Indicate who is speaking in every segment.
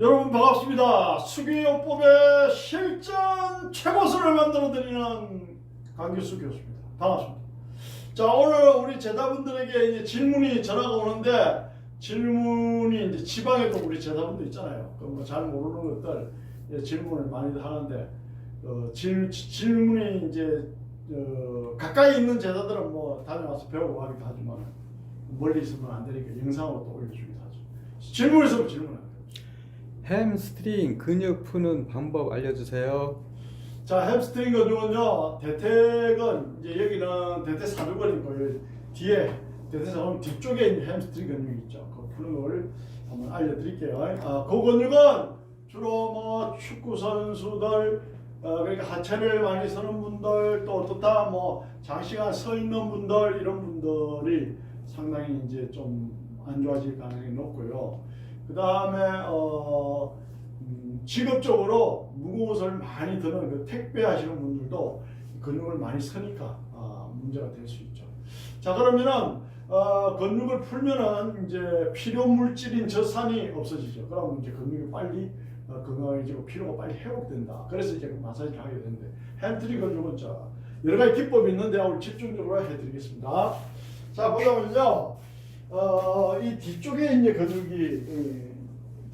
Speaker 1: 여러분 반갑습니다. 수기요법의 실전 최고수를 만들어드리는 강규수 교수입니다. 반갑습니다. 자 오늘 우리 제자분들에게 이제 질문이 전화가 오는데 질문이 이제 지방에도 우리 제자분들 있잖아요. 그뭐잘 모르는 것들 질문을 많이 하는데 어, 질, 질문이 이제 어, 가까이 있는 제자들은 뭐 다녀와서 배우고 하기도 하지만 멀리 있으면 안 되니까 영상으로 또 올려주기도 하죠. 질문 있으면 질문해요.
Speaker 2: 햄스트링 근육 푸는 방법 알려주세요.
Speaker 1: 자, 햄스트링 근육은요, 대퇴근, 이제 여기는 대퇴 사두근이고, 여기 뒤에, 대퇴 사두근 뒤쪽에 있는 햄스트링 근육이 있죠. 그 푸는 걸 한번 알려드릴게요. 아, 그 근육은 주로 뭐 축구 선수들, 어, 그러니까 하체를 많이 서는 분들, 또 어떻다, 뭐 장시간 서 있는 분들, 이런 분들이 상당히 이제 좀 안 좋아질 가능성이 높고요. 그 다음에, 어, 음, 직업적으로 무거운 많이 드는 그 택배 하시는 분들도 근육을 많이 쓰니까 아, 문제가 될 수 있죠. 자 그러면은 어, 근육을 풀면은 이제 필요 물질인 저산이 없어지죠. 그러면 이제 근육이 빨리 어, 건강해지고 피로가 빨리 회복된다. 그래서 이제 그 마사지를 하게 되는데 햄트리 근육은 자 여러 가지 기법이 있는데 오늘 집중적으로 해드리겠습니다. 자 보자면요. 어, 이 뒤쪽에 이제 근육이 이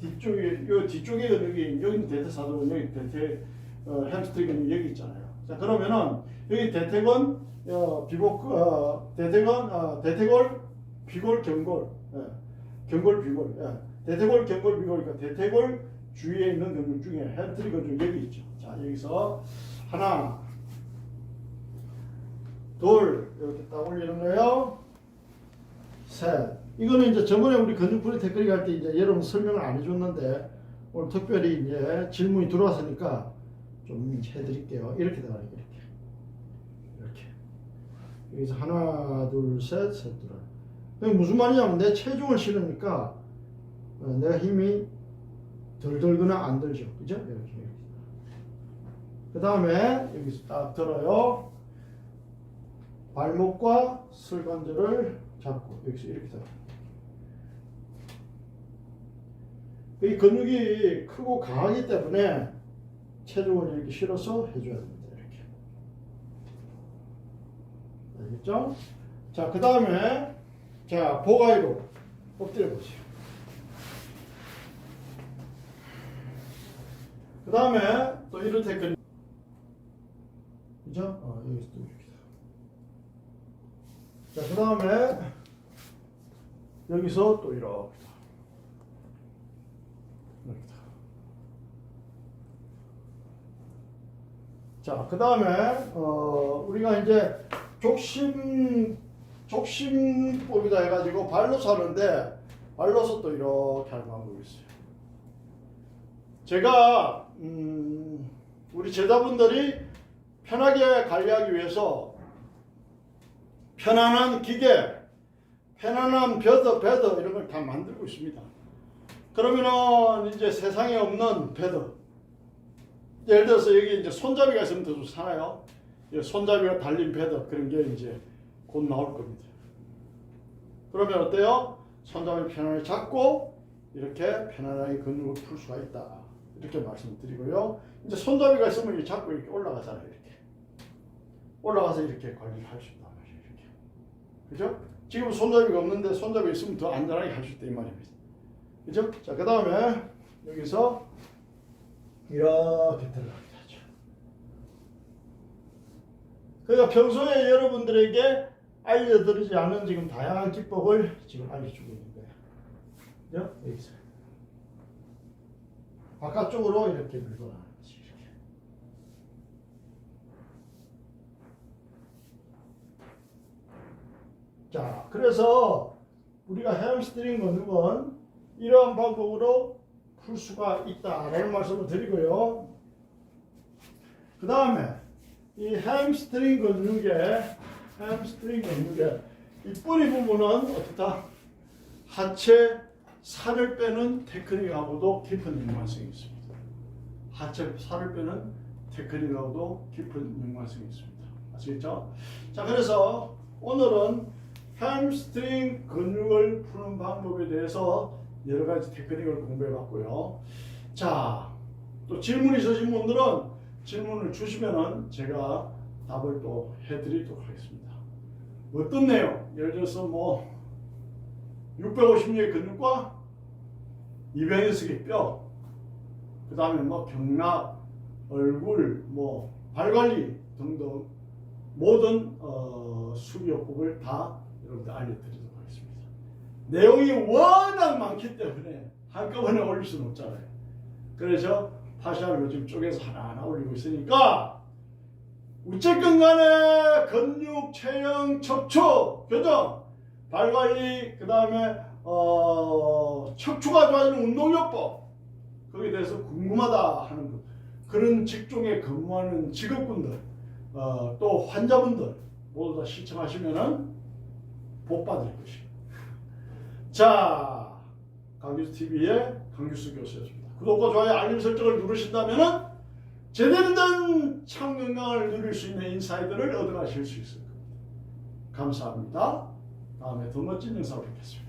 Speaker 1: 뒤쪽에 요 뒤쪽에 근육이 여기는 대퇴사두근 여기 대퇴 어, 햄스트링 근육 여기 있잖아요. 자 그러면은 여기 대퇴근 어, 비골 어, 대퇴근 어, 대퇴골 비골 경골 예. 경골 비골 예. 대퇴골 경골 비골 그러니까 대퇴골 주위에 있는 근육 중에 햄스트링 근육 여기 있죠. 자 여기서 하나 둘 이렇게 딱 올리는 거예요. 셋. 이거는 이제 저번에 우리 근육풀이 테크닉 할때 이제 여러분 설명을 안 해줬는데 오늘 특별히 이제 질문이 들어왔으니까 좀 해드릴게요. 이렇게 들어가요. 이렇게. 이렇게. 여기서 하나, 둘, 셋, 셋, 둘. 무슨 말이냐면 내 체중을 실으니까 어, 내가 힘이 덜 들거나 안 들죠. 그죠? 이렇게. 그 다음에 여기서 딱 들어요. 발목과 슬관절을 잡고 여기서 이렇게 잡고 이 근육이 크고 강하기 때문에 체중을 이렇게 실어서 해줘야 됩니다. 이렇게 알겠죠? 자, 그 다음에 자 보가이로 엎드려 보세요. 그 다음에 또 이런 테크닉 그죠? 어, 여기서 또 이렇게 자, 그 다음에 여기서 또 이렇게 자, 그 다음에 어, 우리가 이제 족심 족심법이다 해가지고 발로 사는데 발로서 또 이렇게 하는 방법이 있어요. 제가 음, 우리 제자분들이 편하게 관리하기 위해서 편안한 기계, 편안한 베드, 베드 이런 걸 다 만들고 있습니다. 그러면은 이제 세상에 없는 베드. 예를 들어서 여기 이제 손잡이가 있으면 더 좋잖아요. 이 손잡이가 달린 베드 그런 게 이제 곧 나올 겁니다. 그러면 어때요? 손잡이 편안하게 잡고 이렇게 편안하게 근육을 풀 수가 있다. 이렇게 말씀드리고요. 이제 손잡이가 있으면 이렇게 잡고 이렇게 올라가잖아요. 이렇게 올라가서 이렇게 관리를 할 수 있다. 그죠? 지금 손잡이가 없는데 손잡이 있으면 더 안전하게 할 수 있다 이 말입니다. 그죠? 자, 그 다음에 여기서 이렇게 하죠. 그러니까 평소에 여러분들에게 알려드리지 않은 지금 다양한 기법을 지금 알려주고 있는 거예요. 그죠? 여기서. 바깥쪽으로 이렇게 밀거나 이렇게. 자, 그래서 우리가 햄스트링 근육은 이러한 방법으로 풀 수가 있다라는 말씀을 드리고요. 그 다음에 이 햄스트링 근육의 햄스트링 근육의 이 뿌리 부분은 어떻다? 하체 살을 빼는 테크닉하고도 깊은 연관성이 있습니다. 하체 살을 빼는 테크닉하고도 깊은 연관성이 있습니다. 아시겠죠? 자, 그래서 오늘은 햄스트링 근육을 푸는 방법에 대해서 여러 가지 테크닉을 공부해 봤고요. 자, 또 질문 있으신 분들은 질문을 주시면은 제가 답을 또 해드리도록 하겠습니다. 어떤 내용? 예를 들어서 뭐 650의 근육과 200의 뼈, 그 다음에 뭐 경락, 얼굴, 뭐 발관리 등등 모든 어, 수비요법을 다 여러분들 알려드리도록 하겠습니다. 내용이 워낙 많기 때문에 한꺼번에 올릴 수는 없잖아요. 그래서 파시아를 요즘 쪼개서 하나하나 올리고 있으니까 어쨌건 간에 근육, 체형, 척추, 교정, 발 관리, 그 다음에 어, 척추가 좋아지는 운동요법 거기에 대해서 궁금하다 하는 분 그런 직종에 근무하는 직업군들 어, 또 환자분들 모두 다 시청하시면은 복 받을 것입니다. 자, 강규수 TV의 강규수 교수였습니다. 구독과 좋아요, 알림 설정을 누르신다면은 제대로 된 창건강을 누릴 수 있는 인사이드를 얻어가실 수 있을 겁니다. 감사합니다. 다음에 더 멋진 영상으로 뵙겠습니다.